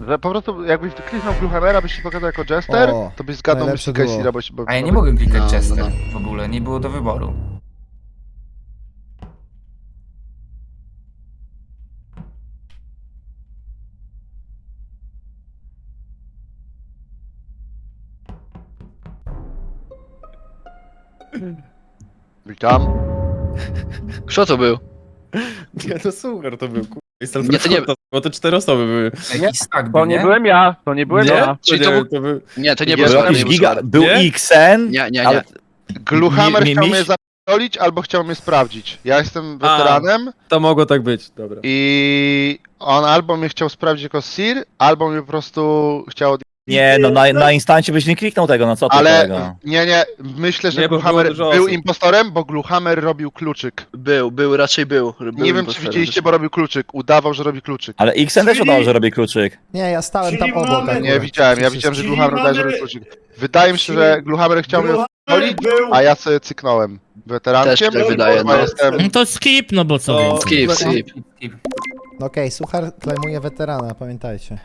Że po prostu jakbyś kliknął Gluhamera, byś się pokazał jako Jester, O, to byś zgadnął najlepsze było. Bo, bo, A ja nie mogłem klikać No, Chester no, w ogóle, nie było do wyboru. Witam. Kto to był? Nie, to suchar to był, kurwa. Nie, to nie- Bo to cztery osoby były. Jakiś stack To był, nie nie? byłem ja, to nie byłem nie? ja. Czyli nie, to był-. Nie, to nie Nie, był Jakiś giga, był Nie? XN, Nie, nie, ale nie. Gluhammer Mi- mi- chciał miś- mnie zapierdolić albo chciał mnie sprawdzić. Ja jestem weteranem To mogło tak być, dobra. i on albo mnie chciał sprawdzić jako Sir, albo mnie po prostu chciał. Nie, no na, na instancie byś nie kliknął tego, no co ty Ale kolego. nie, nie, myślę, że Nie, bo było Gluhammer dużo był osób. impostorem, bo Gluhammer robił kluczyk. Był, był, raczej był. był Nie wiem, czy impostorem. widzieliście, bo robił kluczyk. Udawał, że robi kluczyk. Ale XN też udało, że robi kluczyk. Nie, ja stałem Czyli tam obok. mamy- akurat. Nie widziałem, ja widziałem, że Czyli Gluhammer udaje, że mamy- robi kluczyk. Wydaje mi się, że Gluhammer chciał mnie odpalić, był... a ja sobie cyknąłem. Weterankiem, Też tak wydaje, no. jestem... No to skip, no bo co To- skip. Skip. No Okej, Suchar klejmuje weterana, pamiętajcie.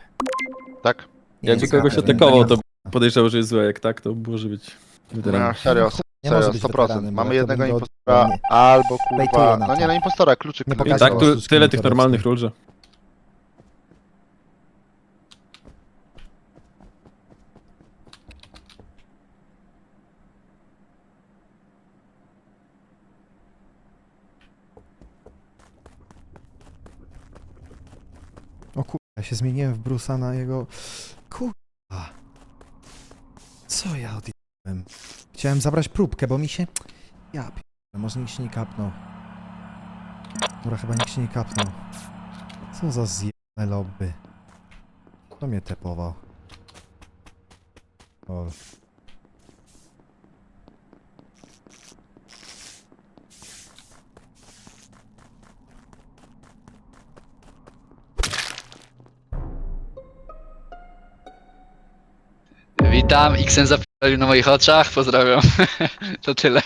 Tak? Nie Jakby kogoś atakował, to podejrzewał, że jest złe, jak tak, to może być No, weteranem. serio, Nie może serio, być 100%. weteranem, bo Mamy to jednego impostora, nie- albo Bejtuję kurwa... na No to. nie, no impostora, kluczyk. Nie. I tak, tu, tyle tych normalnych ról, że... O kurwa, ja się zmieniłem w Brusa na jego... Kurwa. Co ja odjechałem? Chciałem zabrać próbkę, bo mi się... Ja pierdolę, może nikt się nie kapnął. Dobra, chyba nikt się nie kapnął. Co za zjebane lobby. Kto mnie tepował? O. Witam, Xen zapisał na moich oczach, pozdrawiam. to tyle.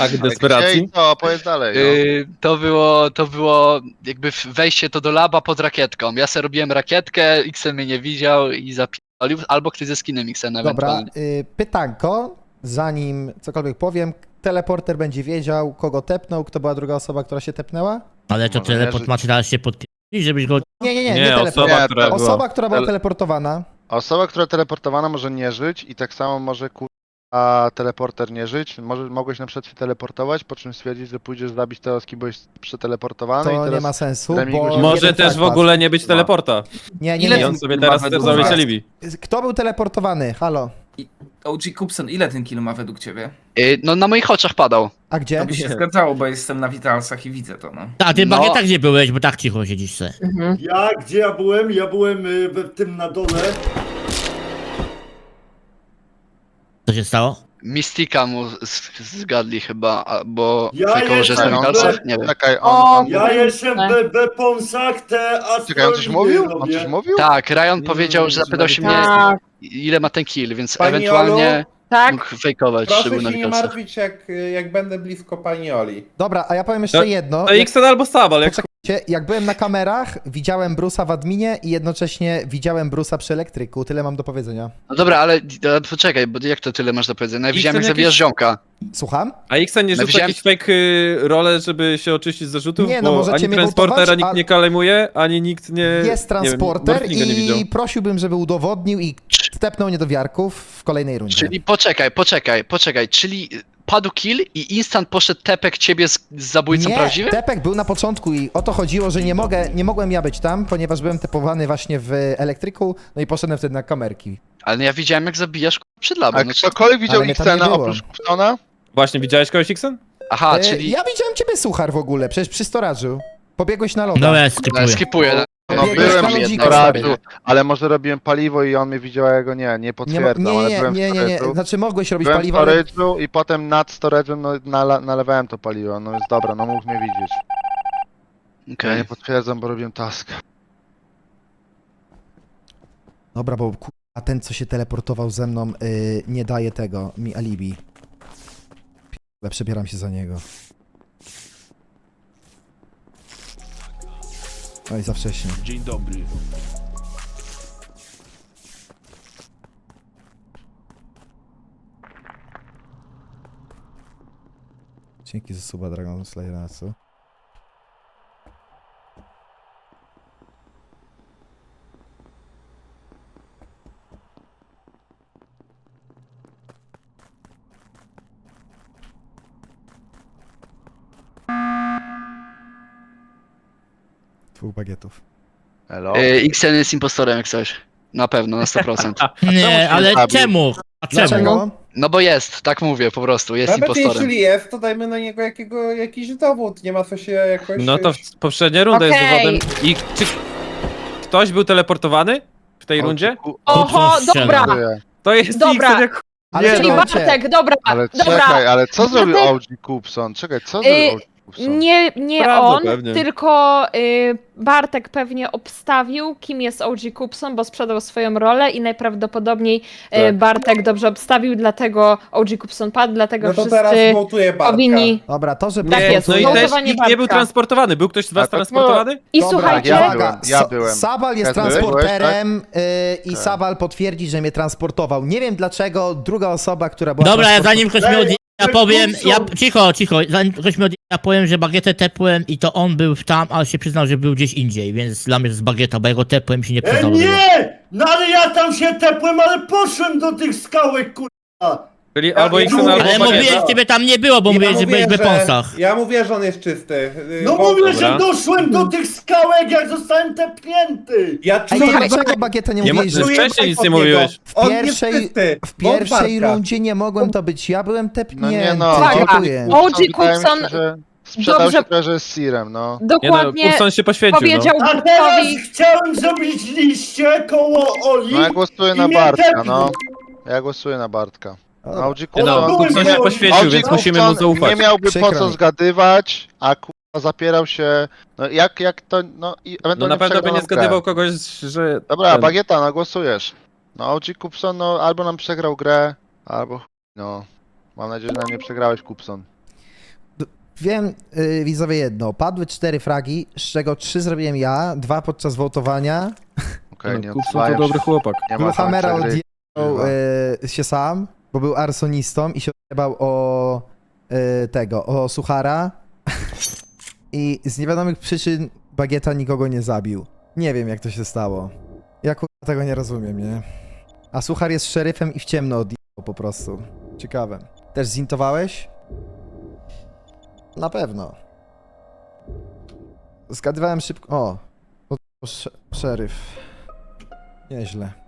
Akt gdzie i co? Opowiedz dalej, no. Yy, to było, to było jakby wejście to do laba pod rakietką. Ja sobie robiłem rakietkę, Xen mnie nie widział i zapisał, albo ktoś ze skinem Xen Dobra, ewentualnie. y, pytanko, zanim cokolwiek powiem, teleporter będzie wiedział, kogo tepnął, kto była druga osoba, która się tepnęła? Ale to Może żyć. ma teraz się żebyś go... Nie, nie, nie, nie, Nie, teleport. osoba, która była... Osoba, która była Tele- teleportowana. Osoba, która teleportowana może nie żyć i tak samo może kurwa teleporter nie żyć. Może, mogłeś na przykład się teleportować, po czym stwierdzić, że pójdziesz zabić teraz, kim byłeś przeteleportowany i To teraz... nie ma sensu, Remigiusz- bo... Może jeden też fakt w ogóle nie być teleporta. Nie, nie, I nie. on sobie teraz według zrobić alibi. Kto był teleportowany? Halo? OG Kupson, ile ten kill ma według ciebie? Yy, no na moich oczach padał. A To gdzie? by się zgadzało, bo jestem na Vitalsach i widzę to, no. A ty No. tak nie byłeś, bo tak cicho siedzisz se. Ja, gdzie ja byłem? Ja byłem y, w tym na dole. Co się stało? Mystika mu z- zgadli chyba, a- bo Ja fejkował, że jestem-? Nie wiem. Czekaj, on... on... Ja jestem w Weaponsach, te Czekaj, on coś mówił? On robię. coś mówił? Tak, Ryan Nie, powiedział, nie, że nie, zapytał się nie. mnie, Tak, ile ma ten kill, więc Pani ewentualnie tak. mógł fejkować, że Proszę był na się nie Witalsach. martwić, jak, jak będę blisko pani Oli. Dobra, a ja powiem jeszcze jedno. To Xen albo Sabal, jak jak byłem na kamerach, widziałem Brusa w adminie i jednocześnie widziałem Brusa przy elektryku. Tyle mam do powiedzenia. No dobra, ale ale poczekaj, bo jak to tyle masz do powiedzenia? Ja I widziałem, chcę jak zabijasz jakieś- ziomka. Słucham? A Xen nie No rzuca wziąłem- jakieś fake y, role, żeby się oczyścić z zarzutów? Nie, no bo możecie ani mnie transportera wołtować, nikt a- nie kalejmuje, ani nikt nie... Jest nie wiem, transporter Morflinga nie widział. i prosiłbym, żeby udowodnił i stepnął niedowiarków w kolejnej rundzie. Czyli poczekaj, poczekaj, poczekaj, czyli padł kill i instant poszedł tepek ciebie z, z zabójcą nie, prawdziwym? Tepek był na początku i o to chodziło, że nie mogę, nie mogłem ja być tam, ponieważ byłem typowany właśnie w elektryku, no i poszedłem wtedy na kamerki. Ale ja widziałem jak zabijasz k***a, przed labem. A No, co- ktokolwiek widział Ale mnie tam nie Xena było. oprócz Kupsona? Właśnie, widziałeś kogoś Xen? Aha, E, czyli Ja widziałem ciebie, Suchar, w ogóle, przecież przy storażu. Pobiegłeś na loda. No ja no, skipuję. skipuję. No Biegłeś byłem na w ludzika, storażu, stary. ale może robiłem paliwo i on mnie widział, a ja go nie, nie Nie, potwierdzam, nie, ale nie, byłem nie, w nie, nie, storage'u. znaczy mogłeś robić Byłem w paliwo, ale... storage'u i potem nad storage'em no, nala, nalewałem to paliwo, no więc dobra, no mógł mnie widzieć. Ja Okej. nie potwierdzam, bo robiłem task. Dobra, bo ku- a ten, co się teleportował ze mną, y, nie daje tego, mi alibi. P- przebieram się za niego. Oj, za wcześnie. Dzień dobry. Dzięki za suba Dragon Slayera, co? Dwóch bagietów. Elo? Y, Xen jest impostorem jak coś. Na pewno, na 100%. Nie, ale zabił? czemu? A czemu? Dlaczego? No bo jest, tak mówię po prostu, jest Nawet impostorem. jeśli jest, to dajmy na niego jakiego, jakiś dowód. Nie ma co się jakoś... No to w poprzednia runda jest Okej. dowodem. I czy ktoś był teleportowany w tej rundzie? Oho, dobra. Dziękuję. To jest Dobra. Jak Ale Nie, Czyli no, Bartek, dobra, Ale dobra. czekaj, ale co zrobił Bartek- OG Kupson? Czekaj, co zrobił Y, OG Nie, nie on, pewnie. tylko y, Bartek pewnie obstawił, kim jest OG Kupson, bo sprzedał swoją rolę i najprawdopodobniej y, Tak. Bartek dobrze obstawił, dlatego OG Kupson padł, dlatego No to wszyscy teraz wołtuję Bartka. powinni... Dobra, to, że Tak jest, No i też nikt nie był transportowany. Był ktoś z was A to- transportowany? I Dobra, słuchajcie, ja byłem, ja Sa- byłem. Sabal jest Ja byłem, transporterem yy, i Tak. Sabal potwierdzi, że mnie transportował. Nie wiem dlaczego druga osoba, która była Dobra, ja zanim ktoś mnie odje... Ja powiem, ja, cicho, cicho, zanim ktoś mnie odje... ja powiem, że bagietę tepłem i to on był tam, ale się przyznał, że był gdzieś indziej, więc dla mnie to jest bagieta, bo ja go tepłem i się nie E, przyznał. do tego. nie! No ale ja tam się tepłem, ale poszłem do tych skałek, kurwa. Czyli Ja- albo ja X, mówię, albo Ale Bagieta. mówiłeś, że ciebie tam nie było, bo mówiłeś, że byłeś w Beponsach. Ja mówię, że on jest czysty. Y, No bo- mówię, dobra. że doszłem do tych skałek, jak zostałem tepnięty. Ja Ej, czuję, to dlaczego Bagieta nie Nie ma- mówiłeś, że Wcześniej vibe nic od nie niego. mówiłeś. W On pierwszej- czysty. w pierwszej rundzie nie mogłem to być, ja byłem tepnięty, No nie no, dziękuję. OG wydaje mi się, że Sprzedał dobrze- się trochę, że jest Sirem, no. Nie no, dokładnie się poświęcił, no. powiedział A teraz Bartkowi... chciałem zrobić liście koło Oli. No ja głosuję i na mnie Bartka, tepnął. no. Ja głosuję na Bartka. O, A OG Nie Kupson, no, Kupson się poświęcił, OG więc musimy mu Kupson zaufać. nie miałby Przykro po co mi. zgadywać, a kurwa zapierał się, no jak, jak to, no i No ewentualnie na pewno by przegrał nie nam grę. zgadywał kogoś, że... Dobra, ten- Bagieta, no głosujesz. No OG Kupson, no albo nam przegrał grę, albo chuj, no. Mam nadzieję, że nam nie przegrałeś Kupson. Wiem, yy, widzowie, jedno. Padły cztery fragi, z czego trzy zrobiłem ja, dwa podczas wołtowania. Okej, nie no, Kupson odzywają to dobry chłopak. Nie ma przegry. odjebał yy, się sam, bo był arsonistą i się odjebał o yy, tego, o Suchara. I z niewiadomych przyczyn Bagieta nikogo nie zabił. Nie wiem, jak to się stało. Ja tego nie rozumiem, nie? A Suchar jest szeryfem i w ciemno odjebał po prostu. Ciekawe. Też zintowałeś? Na pewno. Zgadywałem szybko. O! o sz szeryf. Nieźle.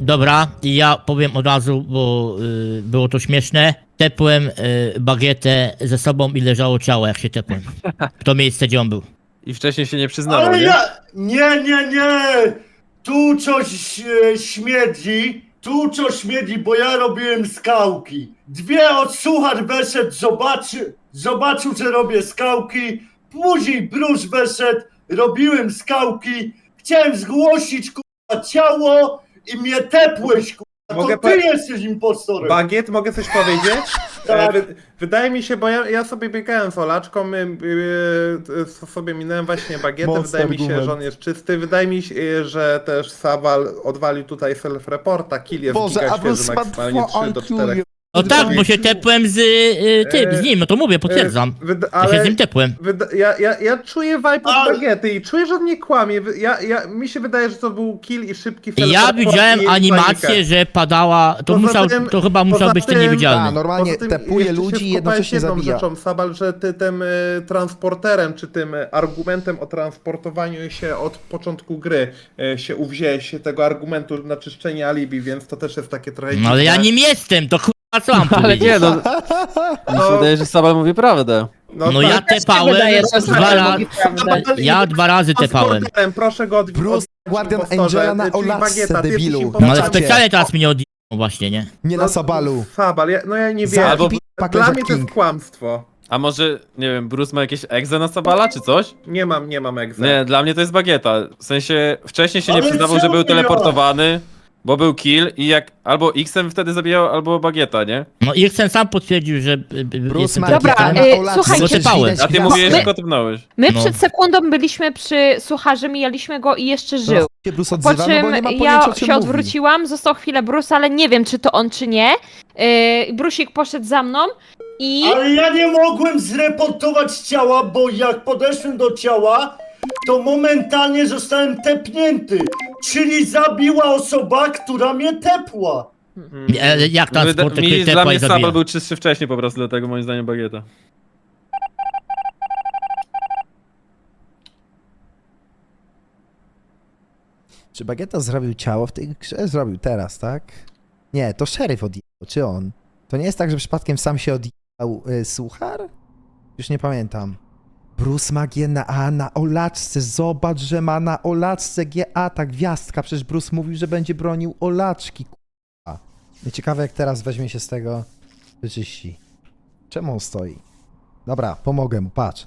Dobra, i ja powiem od razu, bo y, było to śmieszne. Tepłem y, bagietę ze sobą i leżało ciało, jak się tepłem. W to miejsce, gdzie on był. I wcześniej się nie przyznawał, Ale nie? ja... Nie, nie, nie! Tu coś e, śmierdzi, tu coś śmierdzi, bo ja robiłem skałki. Dwie od suchar weszedł, zobaczy, zobaczył, że robię skałki. Później Bruce wyszedł, robiłem skałki. Chciałem zgłosić, kurwa, ciało i mnie tepłeś, kurwa. Mogę To ty powie- jesteś impostorem. Bagiet, mogę coś powiedzieć? Tak. E, wy, wydaje mi się, bo ja, ja sobie biegałem z Olaczką, y, y, sobie minąłem właśnie bagietę, Mocny wydaje mi się, że on jest czysty, wydaje mi się, y, że też Sabal odwalił tutaj self-reporta, kill jest Boże, giga a Bruce świeży, ma maksymalnie dwa 3 do IQ. 4. No tak, bo się tepłem z y, tym, z nim, no to mówię, potwierdzam. Wyda- Ja się z ale nim tepłem. wyda- ja, ja, ja czuję vibe od Ale- bagiety i czuję, że on nie kłamie. Wy- Ja, ja, mi się wydaje, że to był kill i szybki Ja self-report widziałem animację, panikę. że padała, to, Poza musiał, tym- to chyba musiał poza być ten tym- A, niewidzialny. normalnie Poza tym tepuje jeszcze się ludzi i wkopałeś jednocześnie jedną zabija. rzeczą, Sabal, że ty tym y, transporterem, czy tym y, argumentem o transportowaniu się od początku gry y, się uwzięłeś się tego argumentu na czyszczenie alibi, więc to też jest takie trochę No ale ja dziwne. nim jestem, to kurwa co mam Ale powiedzieć? nie, no, mi się wydaje, że Sabal mówi prawdę. No tak. ja tepałem wydaje, że dwa razy, ja dwa razy tepałem. Proszę go odbić. Bruce Guardian Angela na Olasce, debilu. No ale specjalnie teraz mnie odjechał właśnie, nie? Nie na Sabalu. Sabal, ja, no ja nie wiem. Albo- Dla mnie to jest kłamstwo. A może, nie wiem, Bruce ma jakieś egze na Sabala, czy coś? Nie mam, nie mam egza. Nie, dla mnie to jest bagieta. W sensie, wcześniej się nie Ale przyznawał, że był teleportowany, bo był kill i jak albo X-em wtedy zabijał, albo bagieta, nie? No i ten sam potwierdził, że y, y, Bruce jestem Dobra, y, słuchajcie- widać A ty mówiłeś, że go tepnąłeś. My No. przed sekundą byliśmy przy Sucharze, mijaliśmy go i jeszcze żył. się Bruce Po odzywa, no czym bo nie ma pojęcia, ja o czym się mówi. odwróciłam, został chwilę Bruce, ale nie wiem, czy to on, czy nie. Yy, Brusik poszedł za mną i... Ale ja nie mogłem zreportować ciała, bo jak podeszłem do ciała, to momentalnie zostałem tepnięty. Czyli zabiła osoba, która mnie tepła. E, jak Wyda- transporter, mi, dla mnie? Sabal był czystszy wcześniej po prostu, dlatego moim zdaniem Bagieta. Czy Bagieta zrobił ciało w tej grze? Zrobił teraz, tak? Nie, to szeryf odjechał, czy on? To nie jest tak, że przypadkiem sam się odjechał y, suchar? Już nie pamiętam. Bruce ma GNA na olaczce. Zobacz, że ma na olaczce GA, ta gwiazdka. Przecież Bruce mówił, że będzie bronił olaczki. k***a. I ciekawe, jak teraz weźmie się z tego wyczyści. Czemu on stoi? Dobra, pomogę mu, patrz.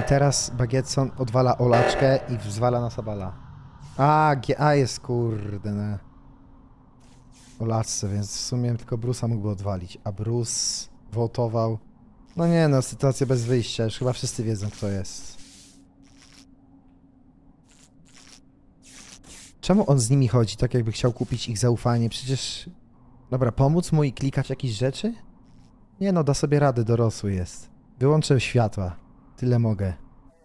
I teraz Bagietson odwala olaczkę i wzwala na Sabala. A, GA jest kurde na olaczce, więc w sumie tylko Bruce'a mógłby odwalić. A Bruce wołtował. No nie no, sytuacja bez wyjścia, już chyba wszyscy wiedzą kto jest. Czemu on z nimi chodzi, tak jakby chciał kupić ich zaufanie? Przecież... Dobra, pomóc mu i klikać jakieś rzeczy? Nie no, da sobie radę, dorosły jest. Wyłączę światła. Tyle mogę.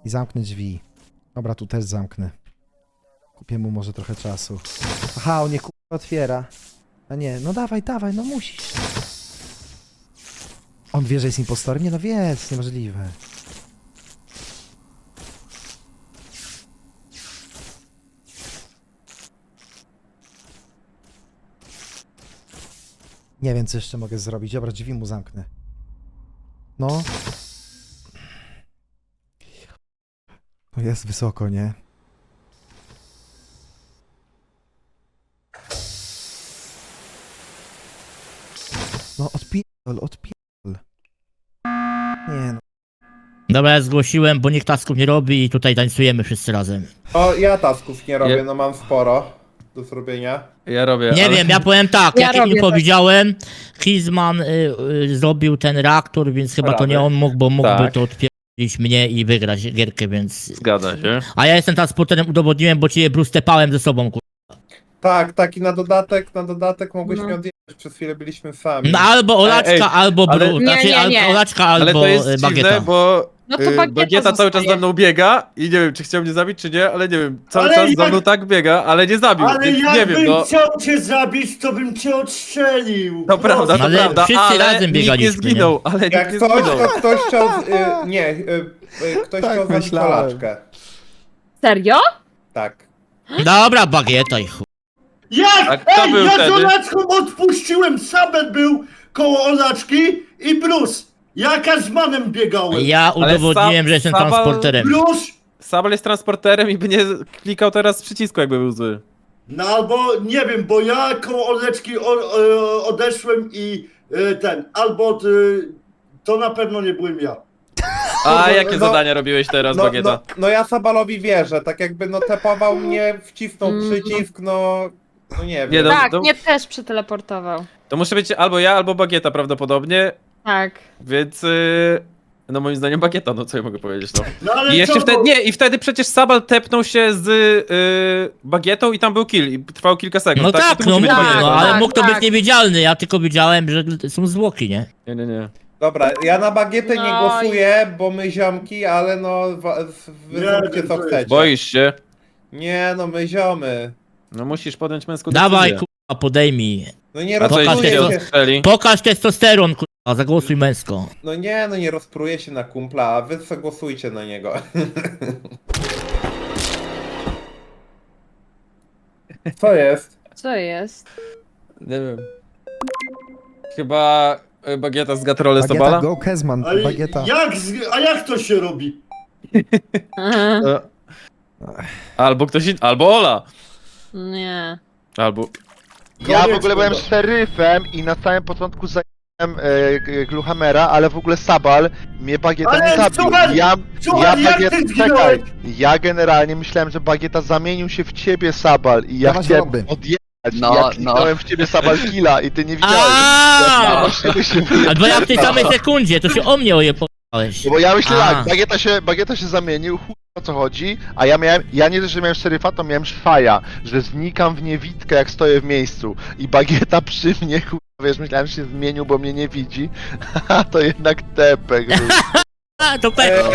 I zamknę drzwi. Dobra, tu też zamknę. Kupię mu może trochę czasu. Aha, on nie ku... otwiera. A nie, no dawaj, dawaj, no musisz. On wie, że jest impostorem? Nie no wie, jest niemożliwe. Nie wiem, co jeszcze mogę zrobić. Dobra, drzwi mu zamknę. No. No jest wysoko, nie? No odpierdol, odpierdol. Nie no. Dobra, ja zgłosiłem, bo nikt tasków nie robi i tutaj tańcujemy wszyscy razem. O, ja tasków nie robię, Ja- no mam sporo do zrobienia. Ja robię. Nie ale... wiem, ja powiem tak, Ja jak robię tak. widziałem, Kizman y, y, zrobił ten reaktor, więc chyba to nie on mógł, bo mógłby Tak. to odpierdolić mnie i wygrać gierkę, więc... Zgadza się. A ja jestem transporterem, udowodniłem, bo cię Bruce tepałem ze sobą, kur... Tak, tak i na dodatek, na dodatek mogłeś No. mnie odjechać, przez chwilę byliśmy sami. No albo Olaczka, Ej, albo ale- Bruce, Nie, znaczy nie, al- nie. Olaczka, Ale albo to jest dziwne, Bagieta. bo No to y, Bagieta Bagieta cały czas zostaje. za mną biega i nie wiem, czy chciał mnie zabić, czy nie, ale nie wiem. Cały Ale czas za jak- mną tak biega, ale nie zabił, Ale więc nie jakbym wiem, no. chciał cię zabić, to bym cię odstrzelił. To prawda, to Ale prawda, wszyscy ale razem nikt nie biegaliśmy, zginął, ale nikt Jak nie coś, zginął. to ktoś chciał, z- y, nie, y, y, ktoś Tak chciał zabić myślałem. kolaczkę. Serio? Tak. Dobra, Bagieta i chuj. Jak? A kto Ej, był ja wtedy? z Olaczką odpuściłem, Sabet był koło Olaczki i Bruce. Ja z manem biegałem. Ja udowodniłem, że jestem Sabal- transporterem. Bruce, Sabal jest transporterem i by nie klikał teraz przycisku, jakby był zły. no albo nie wiem, bo ja koło Oleczki o, o, odeszłem i e, ten, albo e, to na pewno nie byłem ja. A No, jakie no, zadania robiłeś teraz, No, Bagieta? no, no ja Sabalowi wierzę, tak jakby no tepował mnie, wcisnął Mm. przycisk, no, no nie wiem. Nie, no, tak, to- mnie też przeteleportował. To muszę być albo ja, albo Bagieta prawdopodobnie, Tak. więc... y, No moim zdaniem Bagieta, no co ja mogę powiedzieć, no. No ale I jeszcze co, wtedy, bo- nie, i wtedy przecież Sabal tepnął się z y, Bagietą i tam był kill i trwał kilka sekund, No tak? tak, To no musi być mówię, Bagieta. no ale Tak, mógł to tak. być niewidzialny, ja tylko widziałem, że są zwłoki, nie? Nie, nie, nie. Dobra, ja na bagietę nie No i- głosuję, bo my ziomki, ale no, wa- wy Nie zróbcie wiem, co to jest- chcecie. Boisz się? Nie, no my ziomy. No musisz podjąć męską Dawaj, decyzję. kurwa, podejmij. No nie A co jeśli rozpruje się, odstrzeli? Pokaż testosteron, kurwa, zagłosuj męsko. no nie, no nie rozpruje się na kumpla, a wy co głosujcie na niego. Co jest? Co jest? Nie wiem. Chyba y, Bagieta z Gatrole Bagieta, Sabala? go Kezman, Ale Bagieta. jak, z- a jak to się robi? Aha. Albo ktoś in... albo Ola! Nie. Albo... Ja w ogóle byłem szeryfem i na samym początku zająłem e, G- Gluhamera, ale w ogóle Sabal mnie Bagieta Ale nie zabił. słuchaj, ja, słuchaj, ja jak ty czekaj, ja generalnie myślałem, że Bagieta zamienił się w ciebie Sabal i ja Dawać chciałem odjechać. No, ja no. kliknąłem w ciebie Sabal killa i ty nie widziałeś. Aaaa! Właściwie się Albo ja w tej samej sekundzie, to się o mnie ojebałeś. Bo ja myślę A. tak, Bagieta się, Bagieta się zamienił, chuj o co chodzi, a ja miałem, ja nie że miałem szeryfa, to miałem szwaja, że znikam w niewidkę jak stoję w miejscu i bagieta przy mnie, kurwa, wiesz, myślałem, że się zmienił, bo mnie nie widzi, a to jednak tepek. A, to pe...